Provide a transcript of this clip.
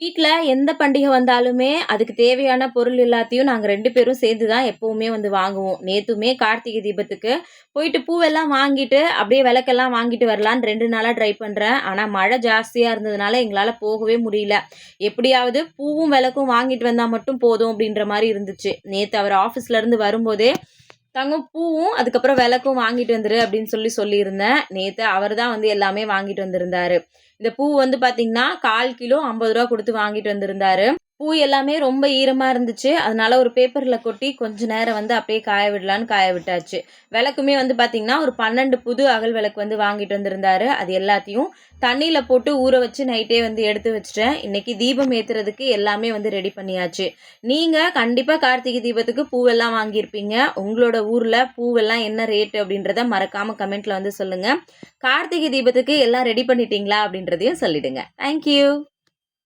வீட்டில் எந்த பண்டிகை வந்தாலுமே அதுக்கு தேவையான பொருள் எல்லாத்தையும் நாங்கள் ரெண்டு பேரும் சேர்ந்து தான் எப்போவுமே வந்து வாங்குவோம். நேற்றுமே கார்த்திகை தீபத்துக்கு போயிட்டு பூவெல்லாம் வாங்கிட்டு அப்படியே விளக்கெல்லாம் வாங்கிட்டு வரலான்னு ரெண்டு நாளாக ட்ரை பண்ணுறேன் ஆனால் மழை ஜாஸ்தியாக இருந்ததுனால எங்களால் போகவே முடியல. எப்படியாவது பூவும் விளக்கும் வாங்கிட்டு வந்தால் மட்டும் போதும் அப்படின்ற மாதிரி இருந்துச்சு. நேற்று அவர் ஆஃபீஸ்லேருந்து வரும்போதே தங்கம் பூவும் அதுக்கப்புறம் விளக்கும் வாங்கிட்டு வந்துரு அப்படின்னு சொல்லி சொல்லியிருந்தேன். நேற்று அவர் தான் வந்து எல்லாமே வாங்கிட்டு வந்திருந்தாரு. இந்த பூ வந்து பார்த்தீங்கன்னா கால் கிலோ ஐம்பது ரூபா கொடுத்து வாங்கிட்டு வந்திருந்தாரு. பூ எல்லாமே ரொம்ப ஈரமாக இருந்துச்சு. அதனால ஒரு பேப்பரில் கொட்டி கொஞ்ச நேரம் வந்து அப்படியே காய விடலான்னு காய விட்டாச்சு. விளக்குமே வந்து பார்த்திங்கன்னா ஒரு பன்னெண்டு புது அகல் விளக்கு வந்து வாங்கிட்டு வந்திருந்தாரு. அது எல்லாத்தையும் தண்ணியில் போட்டு ஊற வச்சு நைட்டே வந்து எடுத்து வச்சுட்டேன். இன்றைக்கி தீபம் ஏற்றுறதுக்கு எல்லாமே வந்து ரெடி பண்ணியாச்சு. நீங்கள் கண்டிப்பாக கார்த்திகை தீபத்துக்கு பூவெல்லாம் வாங்கியிருப்பீங்க. உங்களோட ஊரில் பூவெல்லாம் என்ன ரேட்டு அப்படின்றத மறக்காமல் கமெண்ட்டில் வந்து சொல்லுங்கள் கார்த்திகை தீபத்துக்கு எல்லாம் ரெடி பண்ணிட்டீங்களா அப்படின்றதையும் சொல்லிடுங்க. தேங்க்யூ